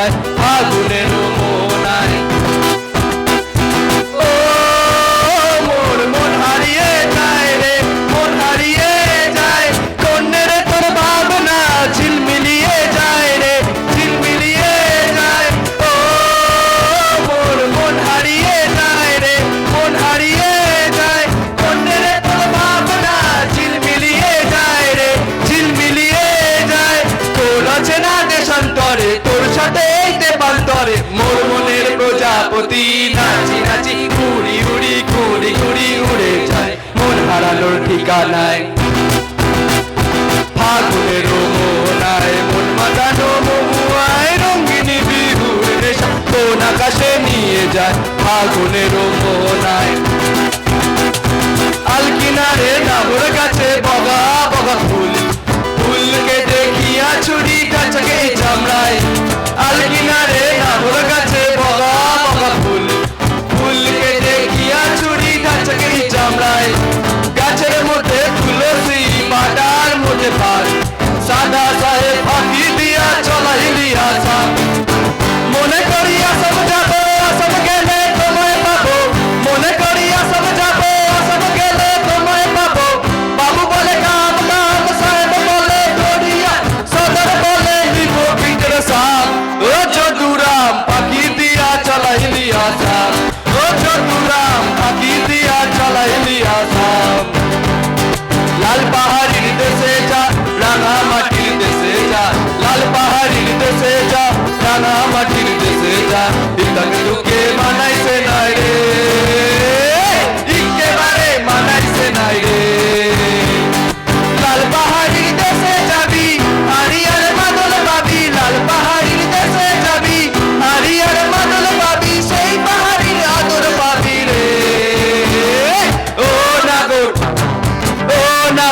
কোন আকাশে নিয়ে প্রজাপতি নাচি নাচি উড়ি উড়ি ঘুরি ঘুরি উড়ে যায়। মন হারানোর ঠিকানায়। ফাগুনের মোনায় মন মাতানো মহুয়ায় রঙ্গিনী বিহুর নেশা। কোন আকাশে নিয়ে যায় ফাগুনের মোনায় আলকিনারে নামর কাছে বগা বগা ফুল। ফুলকে দেখিয়া ছুরি কাছকে চামড়ায়। আলকিনারে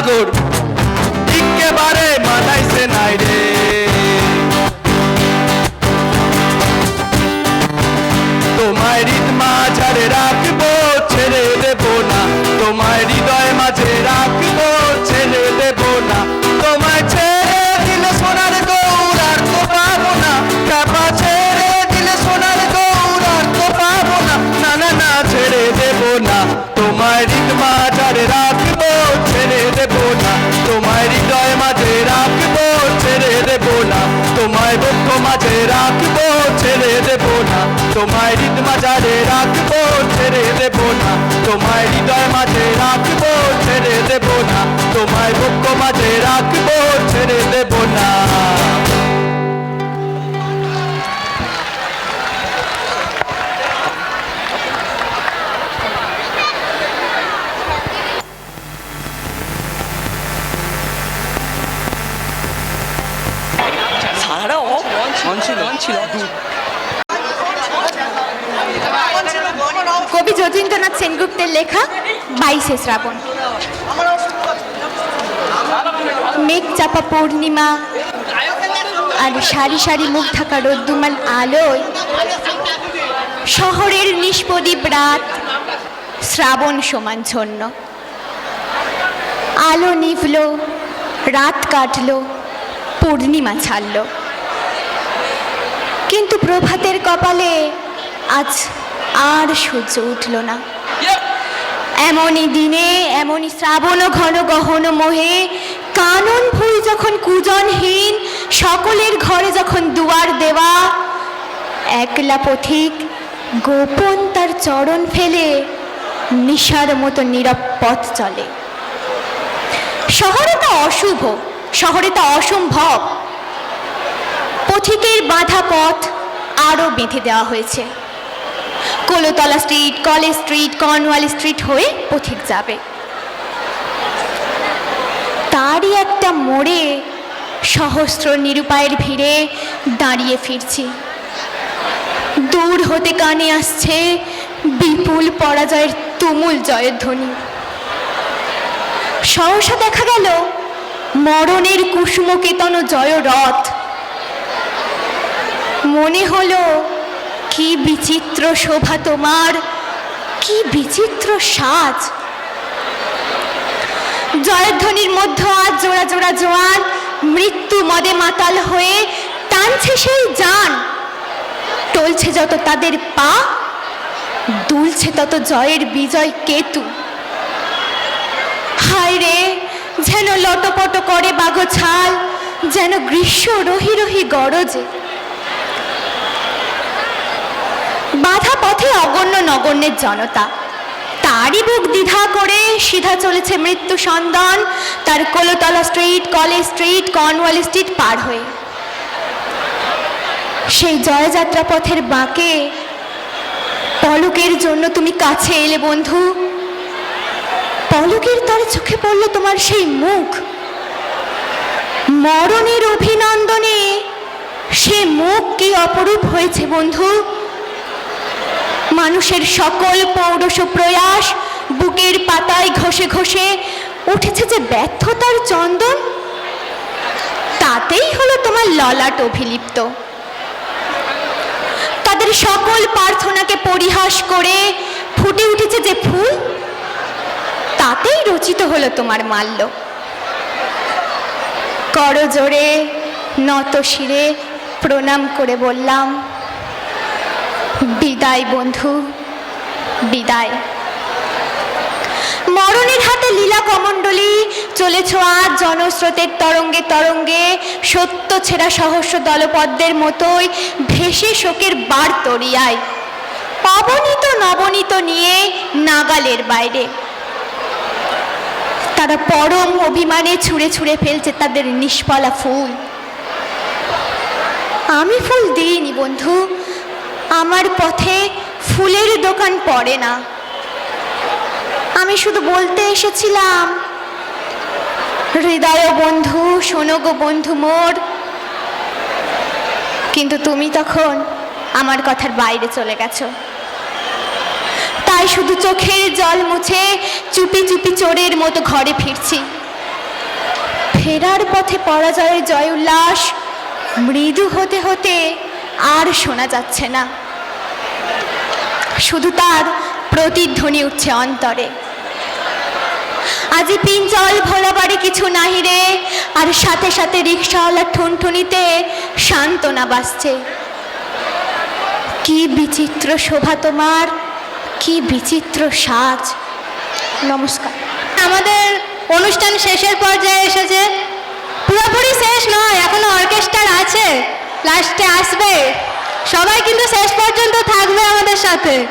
নাগর মাঝে রাখব, ছেড়ে দেবো না। তোমায় হৃদ মাঝারে রাখব, ছেড়ে দেবো না। তোমায় হৃদয় মাঝে রাখব, ছেড়ে দেবো না। তোমায় বক্ষ মাঝে রাখব, ছেড়ে দেবো না। কবি যতীন্দ্রনাথ সেনগুপ্তের লেখা বাইশে শ্রাবণ। মেঘ চাপা পূর্ণিমা আর সারি সারি মুখ থাকা রোদ্দুমাল আলোয়। শহরের নিষ্পদীপ রাত শ্রাবণ সমান ঝন্য আলো নিভল রাত কাটলো পূর্ণিমা ছাড়ল। কিন্তু প্রভাতের কপালে আজ আর সূর্য উঠল না। এমনই দিনে এমনই শ্রাবণ ঘন গহন মোহে কানন ভুল যখন কুজনহীন সকলের ঘরে যখন দুয়ার দেওয়া একলা পথিক গোপন তার চরণ ফেলে নিশার মতো নীরব পথ চলে। শহরে তা অশুভ শহরে তা অসম্ভব। পথিকের বাঁধা পথ আরও বেঁধে দেওয়া হয়েছে। Colootola street college street Cornwall street হয়ে পথিক যাবে। তারই একটা মোড়ে সহস্র নিরুপায়ের ভিড়ে দাঁড়িয়ে ফিরছি। দূর হতে কানে আসছে বিপুল পরাজয়ের তুমুল জয়ের ধ্বনি। সহসা দেখা গেল মরণের কুসুমকেতন জয় রথ মনে হলো, কি বিচিত্র শোভা তোমার, কি বিচিত্র সাজ। জয়ধ্বনির মধ্য আজ জোড়া জোড়া জোয়ান, মৃত্যু মদে মাতাল হয়ে টানছে সেই যান। টলছে যত তাদের পা, দুলছে তত জয়ের বিজয় কেতু। হায় রে যেন লটপট করে বাঘ ছাল যেন গ্রীষ্ম রহি রহি গরজে। বাধা পথে অগণ্য নগণ্যের জনতা। তারই বুক দ্বিধা করে সিধা চলেছে মৃত্যু সন্ধান, তার Colootola street college street Cornwall street পার হয়ে। সেই জয়যাত্রা পথের বাঁকে পলকের জন্য তুমি কাছে এলে বন্ধু। পলকের তার চোখে পড়ল তোমার সেই মুখ। মরণের অভিনন্দনে সে মুখ কি অপরূপ হয়েছে বন্ধু? মানুষের সকল পৌরষ প্রয়াস বুকের পাতায় ঘষে ঘষে উঠেছে যে ব্যর্থতার চন্দন, তাতেই হলো তোমার ললাট অভিলিপ্ত। তাদের সকল প্রার্থনাকে পরিহাস করে ফুটে উঠেছে যে ফুল, তাতেই রচিত হলো তোমার মাল্য। করজোরে নত শিরে প্রণাম করে বললাম বিদায় বন্ধু, বিদায়। মরণের হাতে লীলা কমণ্ডলী, চলেছ আজ জনস্রোতের তরঙ্গে তরঙ্গে, সত্য ছেঁড়া সহস্র দলপদ্মের মতোই ভেসে শোকের বার তরিয়ায়। অবনীত নবনীত নিয়ে নাগালের বাইরে। তারা পরম অভিমানে ছুঁড়ে ছুঁড়ে ফেলছে তাদের নিষ্ফলা ফুল। আমি ফুল দিইনি বন্ধু আমার পথে ফুলের দোকান পড়ে না। আমি শুধু বলতে এসেছিলাম, হৃদয় বন্ধু, শোনো গো বন্ধু মোর। কিন্তু তুমি তখন আমার কথার বাইরে চলে গেছো। তাই শুধু চোখের জল মুছে চুপি চুপি চোরের মতো ঘরে ফিরছি। ফেরার পথে পরাজয়ের জয় উল্লাস, মৃদু হতে হতে আর শোনা যাচ্ছে না। শুধু তার প্রতিধ্বনি উঠছে অন্তরে। আজি পিঞ্জল ভোলা বাড়ি কিছু নাহি রে, আর সাথে সাথে রিক্সাওয়ালার ঠুনঠুনিতে সান্ত্বনা বাসছে কি বিচিত্র শোভা তোমার, কি বিচিত্র সাজ। নমস্কার। আমাদের অনুষ্ঠান শেষের পর্যায়ে এসেছে। পুরোপুরি শেষ নয়, এখনও অর্কেস্ট্রার আছে। লাস্টে আসবে। সবাই কিন্তু শেষ পর্যন্ত থাকবে আমাদের সাথে।